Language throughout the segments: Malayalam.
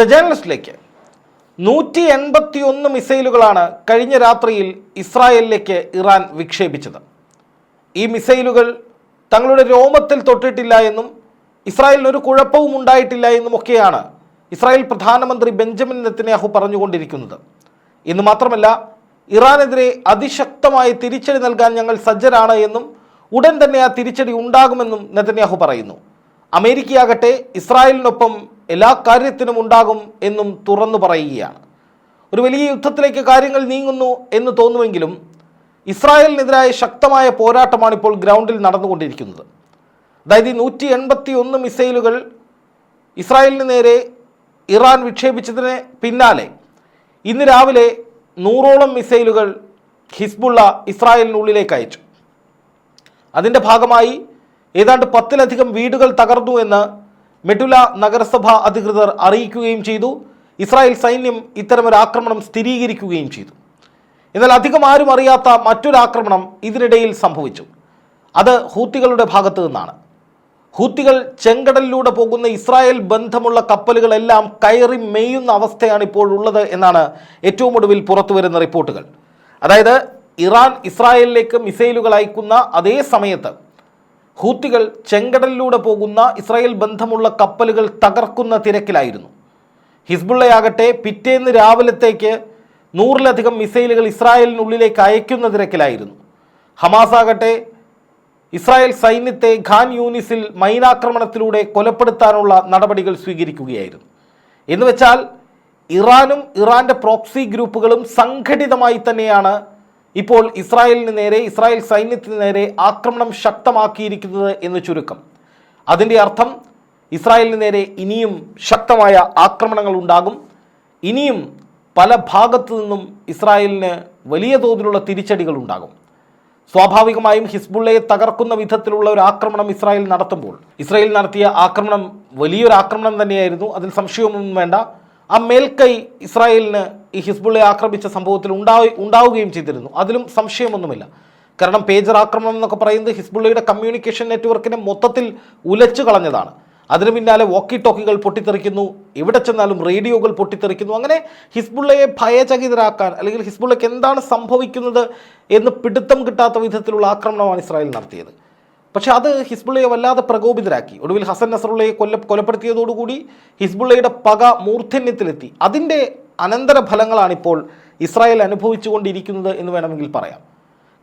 ദ ജേർണലിസ്റ്റിലേക്ക്. നൂറ്റി എൺപത്തി ഒന്ന് മിസൈലുകളാണ് കഴിഞ്ഞ രാത്രിയിൽ ഇസ്രായേലിലേക്ക് ഇറാൻ വിക്ഷേപിച്ചത്. ഈ മിസൈലുകൾ തങ്ങളുടെ രോമത്തിൽ തൊട്ടിട്ടില്ല എന്നും ഇസ്രായേലിന് ഒരു കുഴപ്പവും ഉണ്ടായിട്ടില്ല എന്നും ഒക്കെയാണ് ഇസ്രായേൽ പ്രധാനമന്ത്രി ബെഞ്ചമിൻ നെത്തന്യാഹു പറഞ്ഞുകൊണ്ടിരിക്കുന്നത്. ഇന്ന് മാത്രമല്ല ഇറാനെതിരെ അതിശക്തമായി തിരിച്ചടി നൽകാൻ ഞങ്ങൾ സജ്ജരാണ് എന്നും ഉടൻ തന്നെ ആ തിരിച്ചടി ഉണ്ടാകുമെന്നും നെതന്യാഹു പറയുന്നു. അമേരിക്കയാകട്ടെ ഇസ്രായേലിനൊപ്പം എല്ലാ കാര്യത്തിനും ഉണ്ടാകും എന്നും തുറന്നു പറയുകയാണ്. ഒരു വലിയ യുദ്ധത്തിലേക്ക് കാര്യങ്ങൾ നീങ്ങുന്നു എന്ന് തോന്നുമെങ്കിലും ഇസ്രായേലിനെതിരായ ശക്തമായ പോരാട്ടമാണ് ഇപ്പോൾ ഗ്രൗണ്ടിൽ നടന്നുകൊണ്ടിരിക്കുന്നത്. അതായത് ഈ നൂറ്റി എൺപത്തി ഒന്ന് മിസൈലുകൾ ഇസ്രായേലിന് നേരെ ഇറാൻ വിക്ഷേപിച്ചതിന് പിന്നാലെ ഇന്ന് രാവിലെ നൂറോളം മിസൈലുകൾ ഹിസ്ബുള്ള ഇസ്രായേലിനുള്ളിലേക്ക് അയച്ചു. അതിന്റെ ഭാഗമായി ഏതാണ്ട് പത്തിലധികം വീടുകൾ തകർന്നു എന്ന് മെഡുല നഗരസഭ അധികൃതർ അറിയിക്കുകയും ചെയ്തു. ഇസ്രായേൽ സൈന്യം ഇത്തരമൊരു ആക്രമണം സ്ഥിരീകരിക്കുകയും ചെയ്തു. എന്നാൽ അധികം ആരും അറിയാത്ത മറ്റൊരു ആക്രമണം ഇതിനിടയിൽ സംഭവിച്ചു. അത് ഹൂത്തികളുടെ ഭാഗത്തു നിന്നാണ്. ഹൂത്തികൾ ചെങ്കടലിലൂടെ പോകുന്ന ഇസ്രായേൽ ബന്ധമുള്ള കപ്പലുകളെല്ലാം കയറി മേയുന്ന അവസ്ഥയാണ് ഇപ്പോൾ ഉള്ളത് എന്നാണ് ഏറ്റവും ഒടുവിൽ പുറത്തുവരുന്ന റിപ്പോർട്ടുകൾ. അതായത് ഇറാൻ ഇസ്രായേലിലേക്ക് മിസൈലുകൾ അയക്കുന്ന അതേ സമയത്ത് ഹൂത്തികൾ ചെങ്കടലിലൂടെ പോകുന്ന ഇസ്രായേൽ ബന്ധമുള്ള കപ്പലുകൾ തകർക്കുന്ന തിരക്കിലായിരുന്നു. ഹിസ്ബുള്ളയാകട്ടെ പിറ്റേന്ന് രാവിലത്തേക്ക് നൂറിലധികം മിസൈലുകൾ ഇസ്രായേലിനുള്ളിലേക്ക് അയക്കുന്ന തിരക്കിലായിരുന്നു. ഹമാസ് ആകട്ടെ ഇസ്രായേൽ സൈന്യത്തെ ഖാൻ യൂനിസിൽ മൈനാക്രമണത്തിലൂടെ കൊലപ്പെടുത്താനുള്ള നടപടികൾ സ്വീകരിക്കുകയായിരുന്നു. എന്ന് വെച്ചാൽ ഇറാനും ഇറാന്റെ പ്രോക്സി ഗ്രൂപ്പുകളും സംഘടിതമായി തന്നെയാണ് ഇപ്പോൾ ഇസ്രായേലിന് നേരെ ഇസ്രായേൽ സൈന്യത്തിന് നേരെ ആക്രമണം ശക്തമാക്കിയിരിക്കുന്നത് എന്ന് ചുരുക്കം. അതിന്റെ അർത്ഥം ഇസ്രായേലിന് നേരെ ഇനിയും ശക്തമായ ആക്രമണങ്ങൾ ഉണ്ടാകും. ഇനിയും പല ഭാഗത്തു നിന്നും ഇസ്രായേലിന് വലിയ തോതിലുള്ള തിരിച്ചടികൾ ഉണ്ടാകും. സ്വാഭാവികമായും ഹിസ്ബുള്ളയെ തകർക്കുന്ന വിധത്തിലുള്ള ഒരു ആക്രമണം ഇസ്രായേൽ നടത്തുമ്പോൾ ഇസ്രായേൽ നടത്തിയ ആക്രമണം വലിയൊരു ആക്രമണം തന്നെയായിരുന്നു. അതിൽ സംശയമൊന്നും വേണ്ട. ആ മേൽക്കൈ ഇസ്രായേലിന് ഈ ഹിസ്ബുള്ളെ ആക്രമിച്ച സംഭവത്തിൽ ഉണ്ടായി ഉണ്ടാവുകയും ചെയ്തിരുന്നു. അതിലും സംശയമൊന്നുമില്ല. കാരണം പേജർ ആക്രമണം എന്നൊക്കെ പറയുന്നത് ഹിസ്ബുള്ളയുടെ കമ്മ്യൂണിക്കേഷൻ നെറ്റ്വർക്കിനെ മൊത്തത്തിൽ ഉലച്ചു കളഞ്ഞതാണ്. അതിനു പിന്നാലെ വോക്കി ടോക്കികൾ പൊട്ടിത്തെറിക്കുന്നു. എവിടെ ചെന്നാലും റേഡിയോകൾ പൊട്ടിത്തെറിക്കുന്നു. അങ്ങനെ ഹിസ്ബുള്ളയെ ഭയചകിതരാക്കാൻ അല്ലെങ്കിൽ ഹിസ്ബുള്ളയ്ക്ക് എന്താണ് സംഭവിക്കുന്നത് എന്ന് പിടുത്തം കിട്ടാത്ത വിധത്തിലുള്ള ആക്രമണമാണ് ഇസ്രായേൽ നടത്തിയത്. പക്ഷേ അത് ഹിസ്ബുള്ളയെ വല്ലാതെ പ്രകോപിതരാക്കി. ഒടുവിൽ ഹസൻ നസറുള്ളയെ കൊല്ല കൊലപ്പെടുത്തിയതോടുകൂടി ഹിസ്ബുള്ളയുടെ പക മൂർധന്യത്തിലെത്തി. അതിന്റെ അനന്തരഫലങ്ങളാണ് ഇപ്പോൾ ഇസ്രായേൽ അനുഭവിച്ചുകൊണ്ടിരിക്കുന്നത് എന്ന് വേണമെങ്കിൽ പറയാം.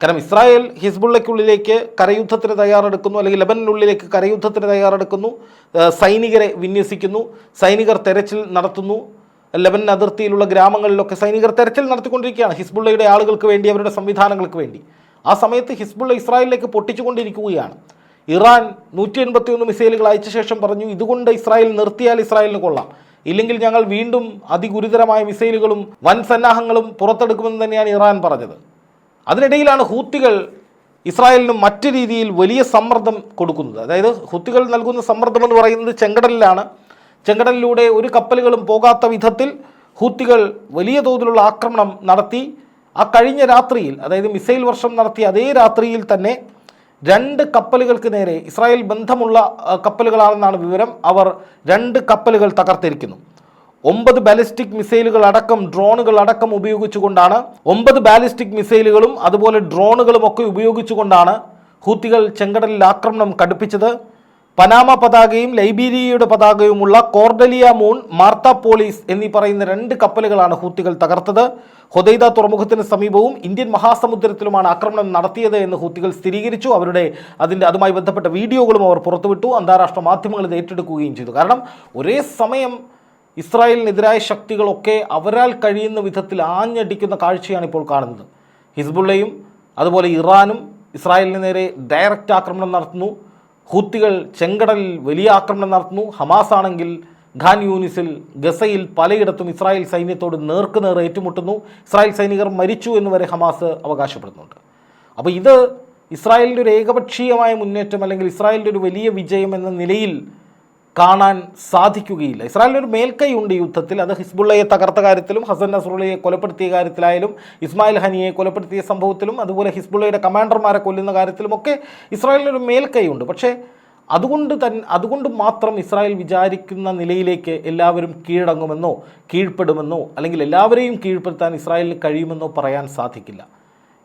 കാരണം ഇസ്രായേൽ ഹിസ്ബുള്ളയ്ക്കുള്ളിലേക്ക് കരയുദ്ധത്തിന് തയ്യാറെടുക്കുന്നു അല്ലെങ്കിൽ ലെബനിനുള്ളിലേക്ക് കരയുദ്ധത്തിന് തയ്യാറെടുക്കുന്നു സൈനികരെ വിന്യസിക്കുന്നു സൈനികർ തെരച്ചിൽ നടത്തുന്നു. ലബനൻ അതിർത്തിയിലുള്ള ഗ്രാമങ്ങളിലൊക്കെ സൈനികർ തെരച്ചിൽ നടത്തിക്കൊണ്ടിരിക്കുകയാണ് ഹിസ്ബുള്ളയുടെ ആളുകൾക്ക് വേണ്ടി അവരുടെ സംവിധാനങ്ങൾക്ക് വേണ്ടി. ആ സമയത്ത് ഹിസ്ബുള്ള ഇസ്രായേലിലേക്ക് പൊട്ടിച്ചുകൊണ്ടിരിക്കുകയാണ്. ഇറാൻ നൂറ്റി എൺപത്തി ഒന്ന് മിസൈലുകൾ അയച്ച ശേഷം പറഞ്ഞു ഇതുകൊണ്ട് ഇസ്രായേൽ നിർത്തിയാൽ ഇസ്രായേലിന് കൊള്ളാം. ഇല്ലെങ്കിൽ ഞങ്ങൾ വീണ്ടും അതിഗുരുതരമായ മിസൈലുകളും വൻ സന്നാഹങ്ങളും പുറത്തെടുക്കുമെന്ന് തന്നെയാണ് ഇറാൻ പറഞ്ഞത്. അതിനിടയിലാണ് ഹൂത്തികൾ ഇസ്രായേലിന് മറ്റു രീതിയിൽ വലിയ സമ്മർദ്ദം കൊടുക്കുന്നത്. അതായത് ഹുത്തികൾ നൽകുന്ന സമ്മർദ്ദം എന്ന് പറയുന്നത് ചെങ്കടലിലാണ്. ചെങ്കടലിലൂടെ ഒരു കപ്പലുകളും പോകാത്ത വിധത്തിൽ ഹൂത്തികൾ വലിയ തോതിലുള്ള ആക്രമണം നടത്തി. ആ കഴിഞ്ഞ രാത്രിയിൽ അതായത് മിസൈൽ വർഷം നടത്തിയ അതേ രാത്രിയിൽ തന്നെ രണ്ട് കപ്പലുകൾക്ക് നേരെ ഇസ്രായേൽ ബന്ധമുള്ള കപ്പലുകളാണെന്നാണ് വിവരം. അവർ രണ്ട് കപ്പലുകൾ തകർത്തിരിക്കുന്നു. ഒമ്പത് ബാലിസ്റ്റിക് മിസൈലുകൾ അടക്കം ഡ്രോണുകൾ അടക്കം ഉപയോഗിച്ചുകൊണ്ടാണ് ഒമ്പത് ബാലിസ്റ്റിക് മിസൈലുകളും അതുപോലെ ഡ്രോണുകളും ഒക്കെ ഉപയോഗിച്ചുകൊണ്ടാണ് ഹൂത്തികൾ ചെങ്കടലിൽ ആക്രമണം കടുപ്പിച്ചത്. പനാമ പതാകയും ലൈബീരിയയുടെ പതാകയുമുള്ള കോർഡലിയ മൂൺ മാർത്ത പോളീസ് എന്നീ പറയുന്ന രണ്ട് കപ്പലുകളാണ് ഹൂത്തികൾ തകർത്തത്. ഹൊദൈദ തുറമുഖത്തിന് സമീപവും ഇന്ത്യൻ മഹാസമുദ്രത്തിലുമാണ് ആക്രമണം നടത്തിയത് എന്ന് ഹൂത്തികൾ സ്ഥിരീകരിച്ചു. അവരുടെ അതിന്റെ അതുമായി ബന്ധപ്പെട്ട വീഡിയോകളും അവർ പുറത്തുവിട്ടു. അന്താരാഷ്ട്ര മാധ്യമങ്ങൾ ഇത് ഏറ്റെടുക്കുകയും ചെയ്തു. കാരണം ഒരേ സമയം ഇസ്രായേലിനെതിരായ ശക്തികളൊക്കെ അവരാൽ കഴിയുന്ന വിധത്തിൽ ആഞ്ഞടിക്കുന്ന കാഴ്ചയാണ് ഇപ്പോൾ കാണുന്നത്. ഹിസ്ബുള്ളയും അതുപോലെ ഇറാനും ഇസ്രായേലിന് നേരെ ഡയറക്റ്റ് ആക്രമണം നടത്തുന്നു. ഹൂത്തികൾ ചെങ്കടലിൽ വലിയ ആക്രമണം നടത്തുന്നു. ഹമാസ് ആണെങ്കിൽ ഖാൻ യൂനിസിൽ ഗസയിൽ പലയിടത്തും ഇസ്രായേൽ സൈന്യത്തോട് നേർക്കുനേർ ഏറ്റുമുട്ടുന്നു. ഇസ്രായേൽ സൈനികർ മരിച്ചു എന്ന് വരെ ഹമാസ് അവകാശപ്പെടുന്നുണ്ട്. അപ്പോൾ ഇത് ഇസ്രായേലിന്റെ ഒരു ഏകപക്ഷീയമായ മുന്നേറ്റം അല്ലെങ്കിൽ ഇസ്രായേലിന്റെ ഒരു വലിയ വിജയം എന്ന നിലയിൽ കാണാൻ സാധിക്കുകയില്ല. ഇസ്രായേലിന് ഒരു മേൽക്കൈ ഉണ്ട് യുദ്ധത്തിൽ. അത് ഹിസ്ബുള്ളയെ തകർത്ത കാര്യത്തിലും ഹസൻ നസറുള്ളയെ കൊലപ്പെടുത്തിയ കാര്യത്തിലായാലും ഇസ്മായിൽ ഹനിയെ കൊലപ്പെടുത്തിയ സംഭവത്തിലും അതുപോലെ ഹിസ്ബുള്ളയുടെ കമാൻഡർമാരെ കൊല്ലുന്ന കാര്യത്തിലുമൊക്കെ ഇസ്രായേലിന് ഒരു മേൽക്കൈ ഉണ്ട്. പക്ഷേ അതുകൊണ്ട് തന്നെ അതുകൊണ്ട് മാത്രം ഇസ്രായേൽ വിചാരിക്കുന്ന നിലയിലേക്ക് എല്ലാവരും കീഴടങ്ങുമെന്നോ കീഴ്പ്പെടുമെന്നോ അല്ലെങ്കിൽ എല്ലാവരെയും കീഴ്പ്പെടുത്താൻ ഇസ്രായേലിന് കഴിയുമെന്നോ പറയാൻ സാധിക്കില്ല.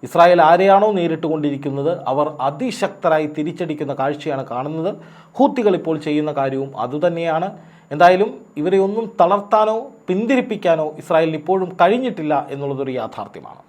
ഇസ്രായേൽ ആരെയാണോ നേരിട്ടുകൊണ്ടിരിക്കുന്നത് അവർ അതിശക്തരായി തിരിച്ചടിക്കുന്ന കാഴ്ചയാണ് കാണുന്നത്. ഹൂത്തികൾ ഇപ്പോൾ ചെയ്യുന്ന കാര്യവും അതുതന്നെയാണ്. എന്തായാലും ഇവരെ ഒന്നും തളർത്താനോ പിന്തിരിപ്പിക്കാനോ ഇസ്രായേലിന് ഇപ്പോഴും കഴിഞ്ഞിട്ടില്ല എന്നുള്ളതൊരു യാഥാർത്ഥ്യമാണ്.